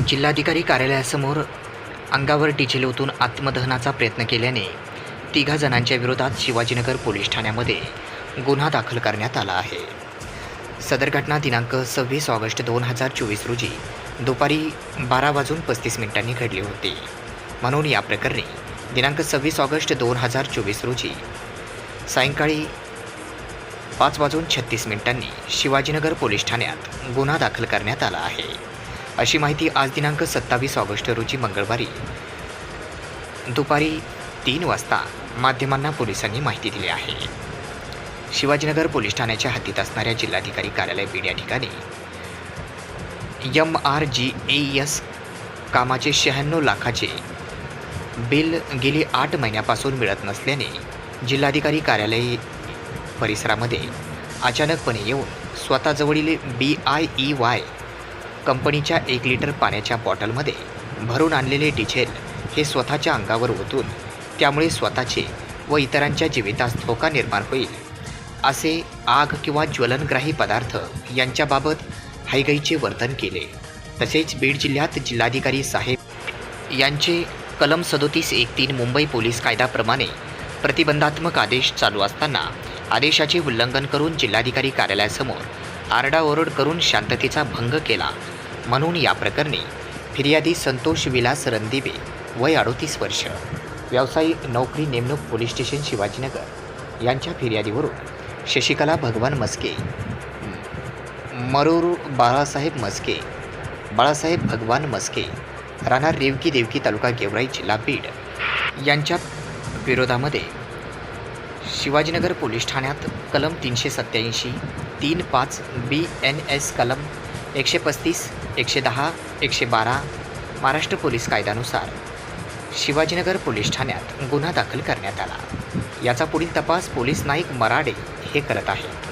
जिल्हाधिकारी कार्यालयासमोर अंगावर डिझेल ओतून आत्मदहनाचा प्रयत्न केल्याने तिघा जणांच्या विरोधात शिवाजीनगर पोलीस ठाण्यामध्ये गुन्हा दाखल करण्यात आला आहे. सदर घटना दिनांक सव्वीस ऑगस्ट दोन हजार चोवीस रोजी दुपारी बारा वाजून पस्तीस मिनिटांनी घडली होती. म्हणून या प्रकरणी दिनांक सव्वीस ऑगस्ट दोन हजार चोवीस रोजी सायंकाळी पाच वाजून छत्तीस मिनिटांनी शिवाजीनगर पोलीस ठाण्यात गुन्हा दाखल करण्यात आला आहे. अशी माहिती आज दिनांक सत्तावीस ऑगस्ट रोजी मंगळवारी. दुपारी तीन वाजता माध्यमांना पोलिसांनी माहिती दिली आहे. शिवाजीनगर पोलीस ठाण्याच्या हद्दीत असणाऱ्या जिल्हाधिकारी कार्यालय बीड या ठिकाणी M R G A S कामाचे शहाण्णव लाखाचे बिल गेली आठ महिन्यापासून मिळत नसल्याने जिल्हाधिकारी कार्यालय परिसरामध्ये अचानकपणे येऊन स्वतःजवळील बी आय ई वाय कंपनीच्या एक लिटर पाण्याच्या बॉटलमध्ये भरून आणलेले डिझेल हे स्वतःच्या अंगावर ओतून त्यामुळे स्वतःचे व इतरांच्या जीवितास धोका निर्माण होईल. असे आग किंवा ज्वलनग्राही पदार्थ यांच्याबाबत हैगईचे वर्तन केले. तसेच बीड जिल्ह्यात जिल्हाधिकारी साहेब यांचे कलम सदोतीस एक तीन मुंबई पोलीस कायद्याप्रमाणे प्रतिबंधात्मक आदेश चालू असताना आदेशाचे उल्लंघन करून जिल्हाधिकारी कार्यालयासमोर आरडाओरड करून शांततेचा भंग केला. म्हणून या प्रकरणी फिर्यादी संतोष विलास रणदिवे वय अडोतीस वर्ष व्यावसायिक नोकरी नेमणूक पोलीस स्टेशन शिवाजीनगर. यांच्या फिर्यादीवरून शशिकला भगवान मस्के मरूर बाळासाहेब मस्के बाळासाहेब भगवान मस्के राहणार रेवकी देवकी तालुका गेवराई जिल्हा बीड यांच्या विरोधामध्ये शिवाजीनगर पोलीस ठाण्यात कलम तीनशे सत्याऐंशी तीन पाच बी एन एस कलम एकशे पस्तीस एकशे दहा एकशे बारा महाराष्ट्र पोलीस कायद्यानुसार शिवाजीनगर पोलीस ठाण्यात गुन्हा दाखल करण्यात आला. याचा पुढील तपास पोलीस नाईक मराडे हे करत आहेत.